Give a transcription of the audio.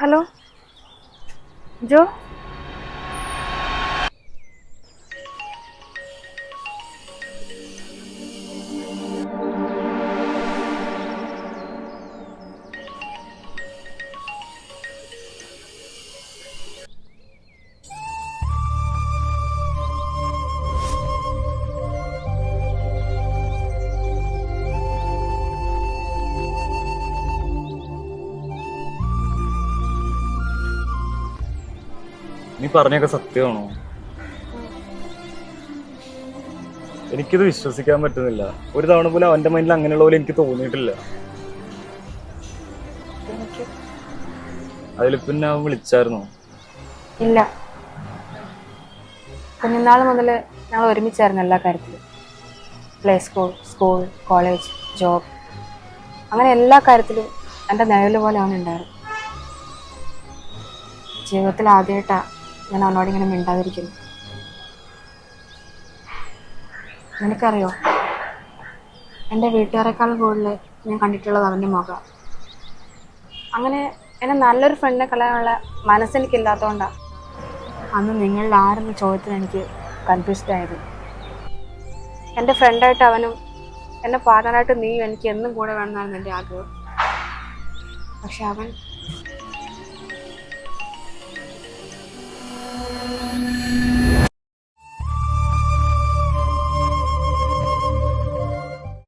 Hello. જો. നീ പറഞ്ഞൊക്കെ സത്യമാണോ? എനിക്കിത് വിശ്വസിക്കാൻ പറ്റുന്നില്ല. ഒരു തവണ പോലും അവന്റെ മൈൻഡിൽ അങ്ങനെയുള്ള പോലെ എനിക്ക് തോന്നിയിട്ടില്ല. അതിൽ പിന്നെ അവൻ വിളിച്ചായിരുന്നോ? ഇല്ല. കുഞ്ഞുനാൾ മുതൽ ഞങ്ങൾ ഒരുമിച്ചായിരുന്നു എല്ലാ കാര്യത്തിലും. Play school school college job അങ്ങനെ എല്ലാ കാര്യത്തിലും എന്റെ നിലവിൽ പോലെ അവൻ ഉണ്ടായിരുന്നു. ജീവിതത്തിൽ ആദ്യമായിട്ടാണ് ഞാൻ അവനോട് ഇങ്ങനെ മിണ്ടാതിരിക്കുന്നു. നിനക്കറിയോ? എന്റെ വീട്ടുകാരെക്കാൾ കൂടുതൽ ഞാൻ കണ്ടിട്ടുള്ളത് അവന്റെ മുഖം. അങ്ങനെ എന്നെ നല്ലൊരു ഫ്രണ്ടിനെ കളയാനുള്ള മനസ്സെനിക്കില്ലാത്തതുകൊണ്ടാണ് അന്ന് നിങ്ങളിൽ ആരെന്ന ചോദ്യത്തിന് എനിക്ക് കൺഫ്യൂസ്ഡ് ആയത്. എന്റെ ഫ്രണ്ടായിട്ട് അവനും എന്റെ പാർട്ണറായിട്ട് നീയും എനിക്ക് എന്നും കൂടെ വേണമെന്നായിരുന്നു എന്റെ ആഗ്രഹം. പക്ഷെ അവൻ